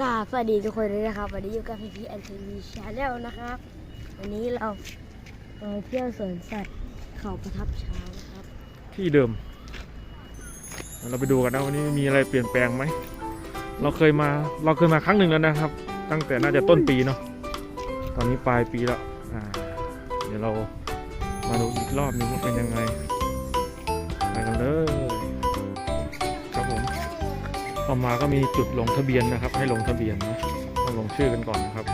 กาสวัสดีทุกคนเลยนะครับ วันนี้อยู่กับพี่พีแอนทีวีชาแนลนะครับ วันนี้เรามาเที่ยวสวนสัตว์เขาประทับช้างนะครับ ที่เดิม เราไปดูกันนะวันนี้มีอะไรเปลี่ยนแปลงไหม เราเคยมาเราเคยมาครั้งหนึ่งแล้วนะครับ ตั้งแต่น่าจะต้นปีเนาะตอนนี้ปลายปีแล้วอ่า เดี๋ยวเรามาดูอีกรอบหนึงว่าเป็นยังไง ต่อมาก็มีจุดลงทะเบียนนะครับ ให้ลงทะเบียนนะต้องลงชื่อกันก่อนนะครับ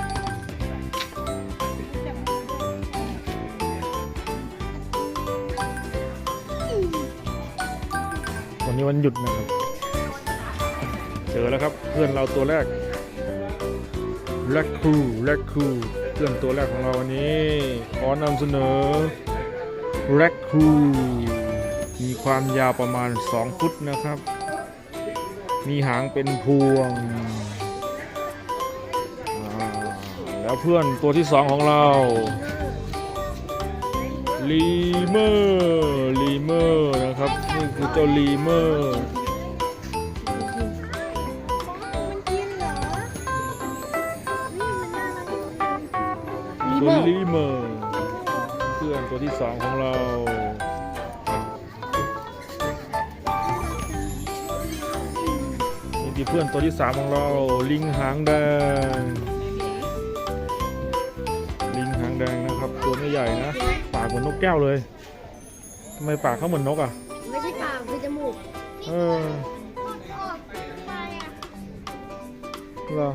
วันนี้วันหยุดนะครับ เจอแล้วครับเพื่อนเราตัวแรกแรคคูแรคคูเพื่อนตัวแรกของเราวันนี้ ขอนำเสนอแรคคูมีความยาวประมาณ 2 ฟุตนะครับ มีหางเป็นพวงอ่าแล้วเพื่อนตัวที่สองของเราลีเมอร์ลีเมอร์นะครับ นี่คือเจ้าลีเมอร์ลีตัเมวอร์ลีเมอร์เพื่อนตัวที่สองของเรา เพื่อนตัวที่สามของเรา ลิงหางแดง ลิงหางแดงนะครับ ตัวไม่ใหญ่นะ ปากเหมือนนกแก้วเลยทำไมปากเขาเหมือนนกอะ ไม่ใช่ปากคือจมูกเออเหรอ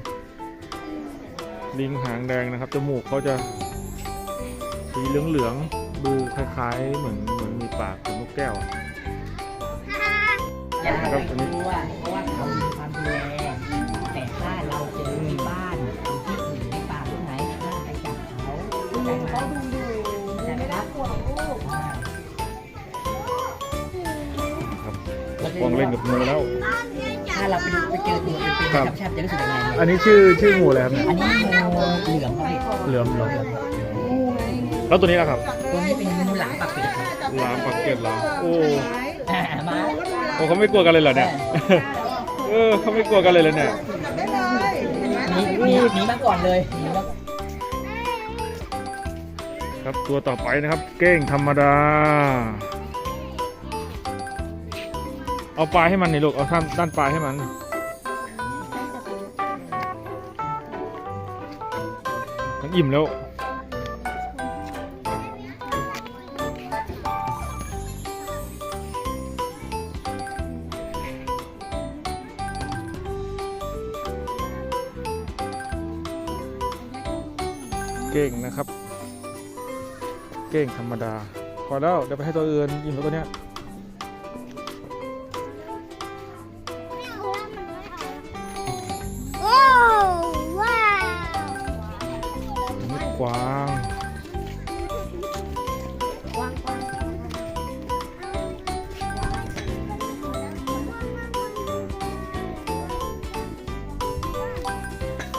ลิงหางแดงนะครับ จมูกเขาจะสีเหลืองๆ ดูคล้ายๆ เหมือนเหมือนมีปากของนกแก้วอะอยากครัให้บอันนี้ วางเล่นกับงูแล้ว ถ้าเราไปดูไปเจอตัวเป็นๆครับธรรมชาติจะรู้สึกยังไงอันนี้ชื่อชื่องูอะไรครับเนี่ยอันนี้งูเหลือมครับพี่เหลือมเหรอแล้วตัวนี้ล่ะครับตัวนี้เป็นงูหลามปักเป็ดครับลามปักเก็ตเหรอโอ้อ่ามาโอ้เขาไม่กลัวกันเลยเหรอเนี่ย เออเขาไม่กลัวกันเลยเลยเนี่ยหนีหนีหนีมาก่อนเลยหนีมาครับตัวต่อไปนะครับ เก้งธรรมดา เอาปลายให้มันหน่อยลูก เอาด้านด้านปลายให้มัน มันอิ่มแล้ว เก้งนะครับ เก้งธรรมดา พอแล้ว เดี๋ยวไปให้ตัวอื่นอิ่มแล้วตัวเนี้ย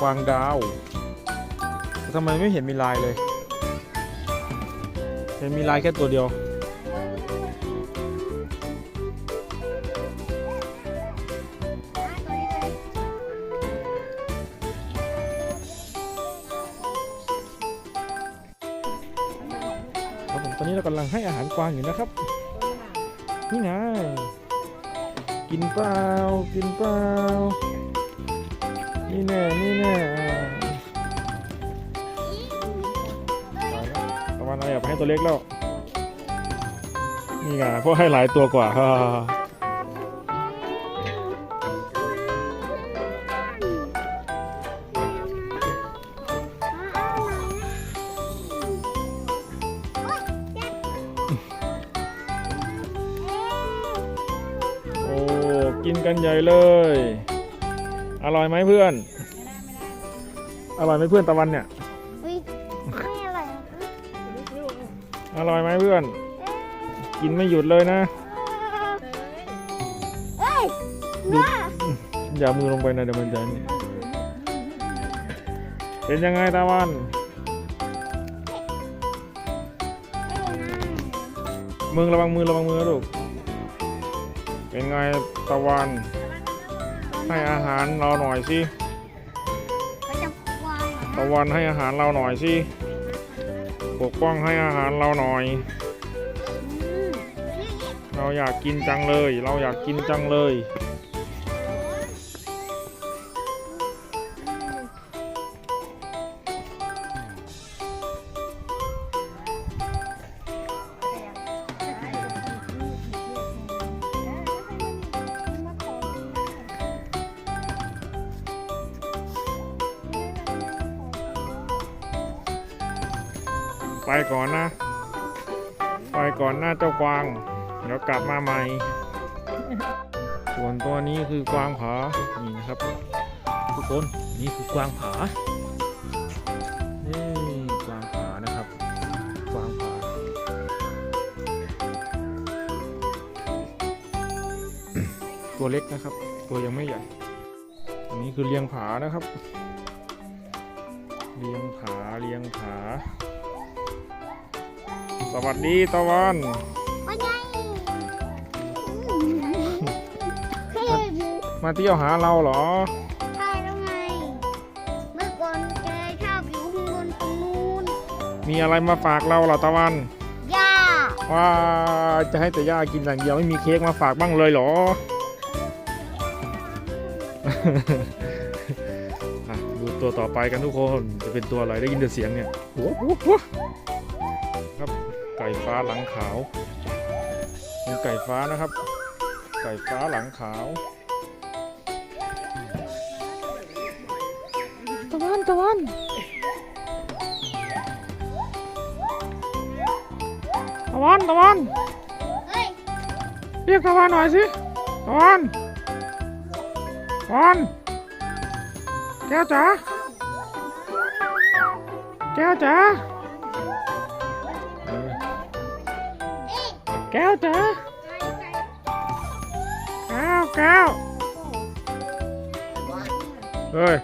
กวางดาวทำไมไม่เห็นมีลายเลย เห็นมีลายแค่ตัวเดียว ครับผมตอนนี้เรากำลังให้อาหารกวางอยู่นะครับ นี่ไงกินเปล่า กินเปล่า ตัวเล็กแล้ว นี่ไงเพราะให้หลายตัวกว่าฮ่าโอ้กินกันใหญ่เลย อร่อยไหมเพื่อน อร่อยไหมเพื่อนตะวันเนี่ย อร่อยไหมเพื่อน กินไม่หยุดเลยนะเอ้ยดูอย่ามือลงไปนะเดี๋ยวมันจะนี่เป็นยังไงตะวันมือระวังมือระวังมือนะลูก เป็นไงตะวัน ให้อาหารเราหน่อยสิ ตะวันให้อาหารเราหน่อยสิ ปกป้องให้อาหารเราหน่อย เราอยากกินจังเลย เราอยากกินจังเลย ส่วนตัวนี้คือกวางผา นี่นะครับ ทุกคนนี่คือกวางผา นี่กวางผานะครับ กวางผา ตัวเล็กนะครับ ตัวยังไม่ใหญ่ อันนี้คือเลียงผานะครับ เลียงผาเลียงผา สวัสดีตะวัน มาเที่ยวหาเราเหรอ ใช่แล้วไง เมื่อก่อนแกชอบอยู่ข้างบนตรงนู้นมีอะไรมาฝากเราเหรอตะวันย่าว่าจะให้แต่ย่ากินอย่างเดียวไม่มีเค้กมาฝากบ้างเลยเหรอ อะดูตัวต่อไปกันทุกคนจะเป็นตัวอะไรได้ยินแต่เสียงเนี่ยหัวหัวหัวครับไก่ฟ้าหลังขาวเป็นไก่ฟ้านะครับ ไก่ฟ้าหลังขาว ตะวันตะวัน ตะวัน เฮ้ยเรียกตะวันหน่อยสิ ตะวัน ตะวัน แก้วจ๋า แก้วจ๋า แก้วจ๋าแก้วแก้วเฮ้ย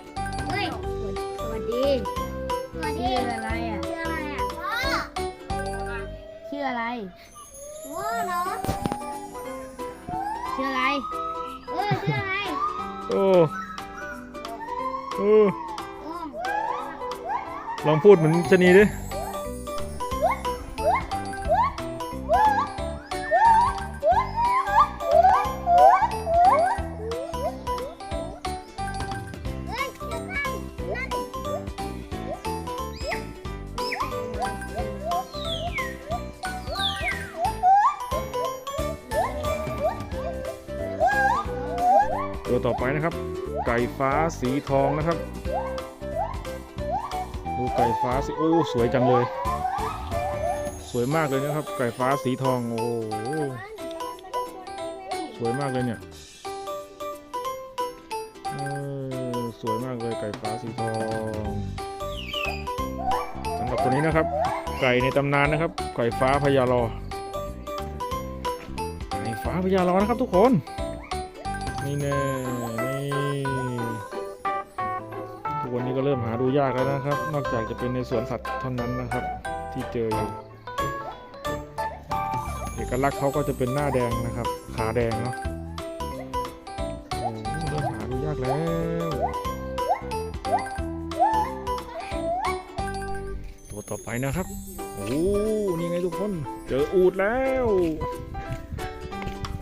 ออะไรว้าเนาะชื่ออะไร เออชื่ออะไรโอ้โอ้ โอ้ ลองพูดเหมือนชะนีดิ ตัวต่อไปนะครับ ไก่ฟ้าสีทองนะครับ ดูไก่ฟ้าสีโอ้สวยจังเลย สวยมากเลยนะครับ ไก่ฟ้าสีทองโอ้สวยมากเลยเนี่ยสวยมากเลยไก่ฟ้าสีทองสำหรับตัวนี้นะครับ ไก่ในตำนานนะครับ ไก่ฟ้าพญารอไก่ฟ้าพญารอนะครับทุกคน นี่แน่นี่ทุกวันนี้ก็เริ่มหาดูยากแล้วนะครับ นอกจากจะเป็นในสวนสัตว์เท่านั้นนะครับ ที่เจออยู่เอกลักษณ์เขาก็จะเป็นหน้าแดงนะครับ ขาแดงเนาะโอ้เริ่มหาดูยากแล้วตัวต่อไปนะครับโอ้นี่ไงทุกคน เจออูดแล้ว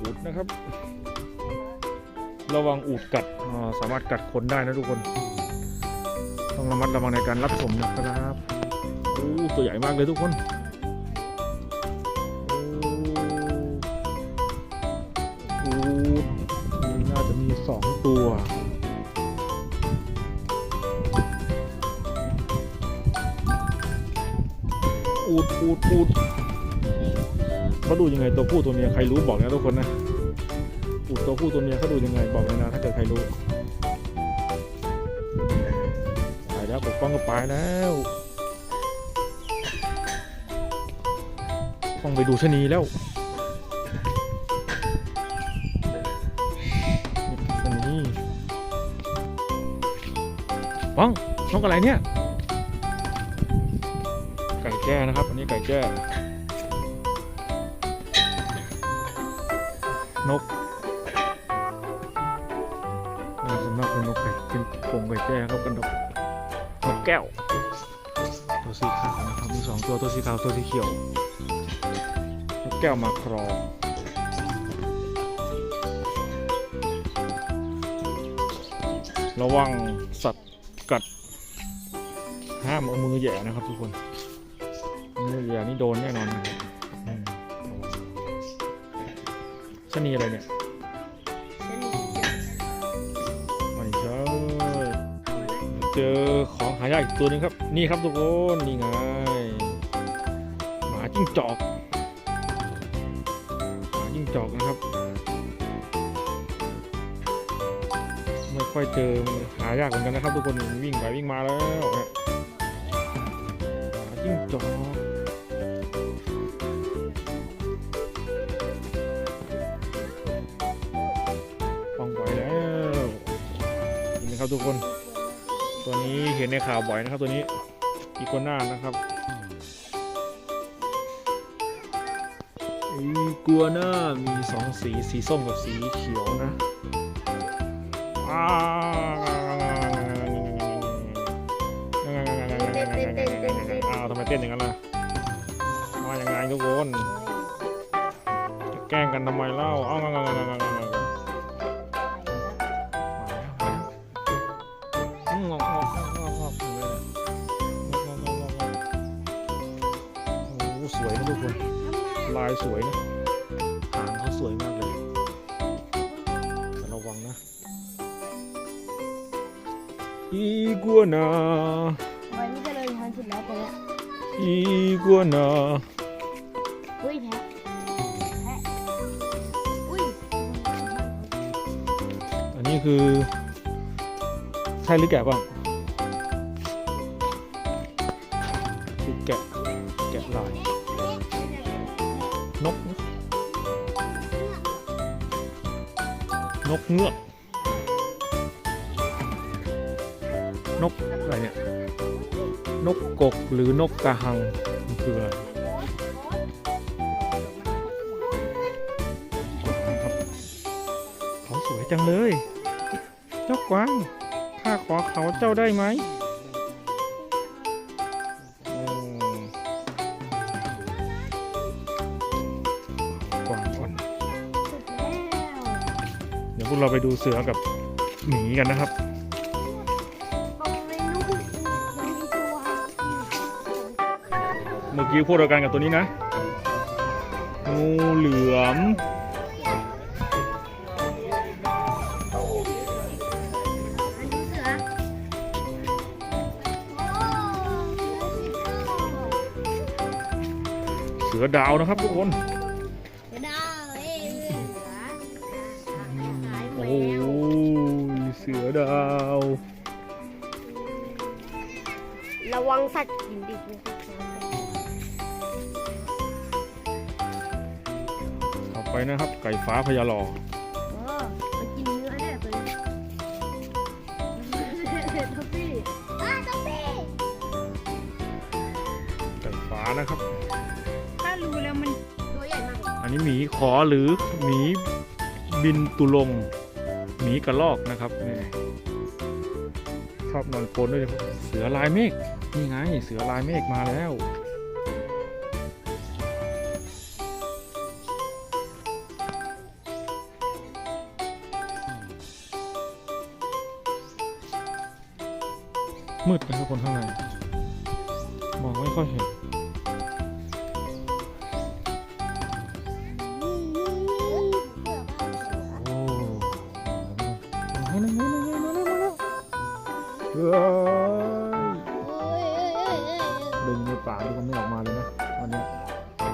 อูดนะครับ ระวังอูดกัดสามารถกัดคนได้นะทุกคน ต้องระมัดระวังในการรับชมนะครับโอ้ตัวใหญ่มากเลยทุกคนโอ้อูดนี่น่าจะมีสองตัวอูดอูดอูดเขาดูยังไงตัวผู้ตัวเมียใครรู้บอกนะทุกคนนะ ตัวผู้ตัวเมียเขาดูยังไงบอกเลยนะถ้าเกิดใครรู้ไปแล้วปกป้องก็ไปแล้วต้องไปดูชะนีแล้วชนีป้องนกอะไรเนี่ย ไก่แจ้นะครับ อันนี้ไก่แจ้นก อ่าส่วนมกเป็นนกไป็นโครงไก่แจ้ครับกันนกนกแก้ว ตัวสีขาวนะครับมีสองตัวตัวสีขาวตัวสีเขียวนกแก้วมาครองระวังสัตว์กัด ห้ามเอามือแย่นะครับทุกคน มือแย่นี่โดนแน่นอนนะครับชนีอะไรเนี่ย เจอของหายากอีกตัวหนึงครับ นี่ครับทุกคนนี่ไงหมาจิ้งจอกหมาจิ้งจอกนะครับ ไม่ค่อยเจอหายากเหมือนกันนะครับ ทุกคนวิ่งไปวิ่งมาแล้วหมาจิ้งจอกป้องไปแล้วนี่นะครับทุกคน ตัวนี้เห็นในข่าวบ่อยนะครับตัวนี้อีโกน่านะครับอีกัวน่ามีสองสีสีส้มกับสีเขียวนะอ้าวอ้าวทำไมเต้นอย่างนั้นล่ะมาอย่างไงทุกคนแกล้งกันทำไมเล่าเอ้าวายสวยนะหางเขาสวยมากเลยแต่ระวังนะอีกัวนาวันนี้จะเลยทันสุดแล้วตัวเนี้ยอีกัวนาอุ้ยแพะแพะอุ้ยอันนี้คือใช่หรือแกะบ้าง เงือกนกอะไรเนี่ย นกกกหรือนกกระหังมันคืออะไรครับเขาสวยจังเลย เจ้ากวางข้าขอเขาเจ้าได้ไหม เราไปดูเสือกับหมีกันนะครับ เมื่อกี้พูดเดียวกันกับตัวนี้นะงูเหลือมเสือดาวนะครับทุกคน สือดาว ระวังสัตว์กินดิบนะครับต่อไปนะครับ ไก่ฟ้าพญาหลอเออมันกินเนื้อได้ตัวนี้ท็อปปี้อ้าท็อปปี้ไก่ฟ้านะครับ ถ้ารู้แล้วมันตัวใหญ่มาก อันนี้หมีขอหรือหมีบินตุลง หมีกระลอกนะครับนี่ชอบนอนโคนด้วยเสือลายเมฆนี่ไงเสือลายเมฆมาแล้วมืดนะครับคนข้างใน เฮ้ยดึงในป่ากนี่ก็ไม่ออกมาเลยนะวันเนี้ยอื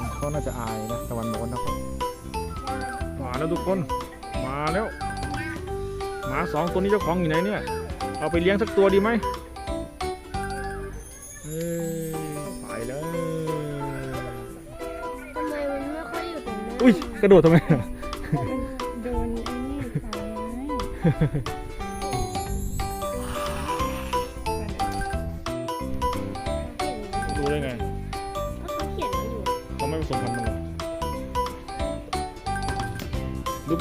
มเขาน่าจะอายนะตะวันบอกว่านะครับมาแล้วทุกคนมาแล้วหมาสองตัวนี้เจ้าของอยู่ไหนเนี่ยเอาไปเลี้ยงสักตัวดีไหมเอ้ยไปแล้วทำไมมันไม่ค่อยอยู่ตรงนั้นอุ้ยกระโดดทำไมโดนไอ้นี่ตาย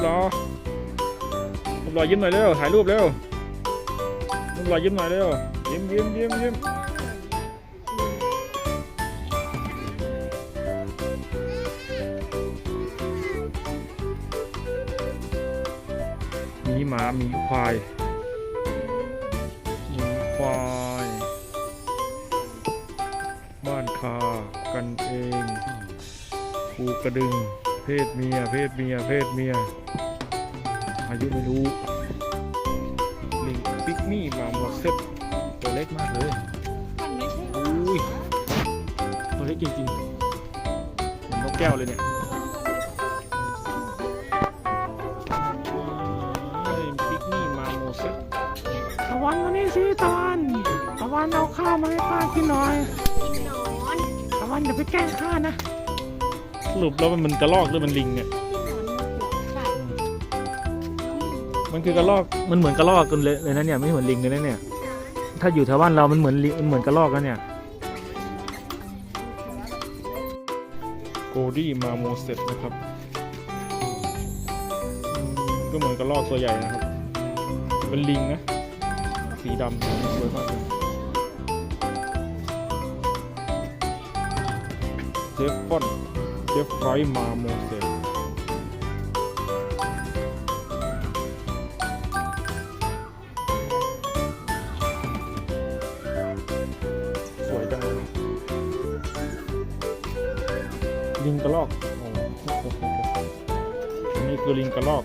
รอรูปรอยิ้มหน่อยเร็วถ่ายรูปเร็วน้ำลายยิ้มหน่อยเร็วยิ้มยิ้มยิ้มยิ้มมีหมามีควายมีควายบ้านคากันเองภูกระดึง เพศเมีย เพศเมีย เพศเมีย อายุไม่รู้ลิงปิกนี่มาหมดเซ็ตตัวเล็กมากเลยอุ้ยตัวเล็กจริงๆเหมือนนกแก้วเลยเนี่ยเฮ้ยปิกนี่มาหมดเซ็ตตะวันมานี่สิตะวันตะวันเอาข้าวมาให้ข้ากินหน่อยกินหนอนตะวันอย่าไปแกล้งข้านะสรุปแล้วมันกระรอกหรือมันลิงเนี่ย มันคือกระรอก มันเหมือนกระรอกกันเลยเลยนะเนี่ยไม่เหมือนลิงเลยนะเนี่ย ถ้าอยู่แถวบ้านเรา มันเหมือนลิงมันเหมือนกระรอกแล้วเนี่ยโกดี้มาโมเสตนะครับ ก็เหมือนกระรอกตัวใหญ่นะครับ เป็นลิงนะ สีดำสวยมากเลยเจฟฟอนเจฟไฟมาโมเสตส ลิงกระรอกอันนี่คือลิงกระรอก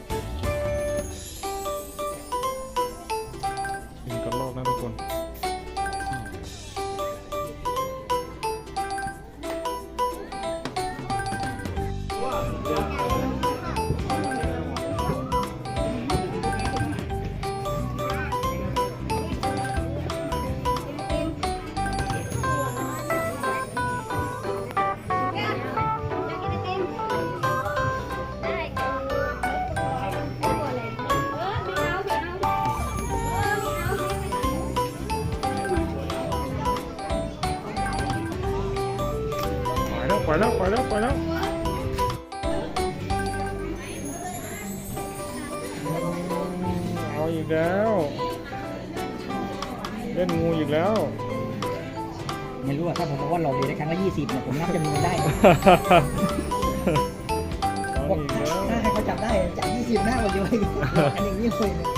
แล้วไปแล้วไปแล้วไปแล้วอืมเอาอีกแล้ว เล่นงูอีกแล้ว ไม่รู้อะถ้าผมบอกว่าหลอกเหรียญได้ครั้งละยี่สิบเนี่ยผมนับจำนวนได้เอาบอกอีกแล้ว ถ้าให้เขาจับได้จับยี่สิบหน้าหมดเลยอันอย่างนี้เลยเนี่ย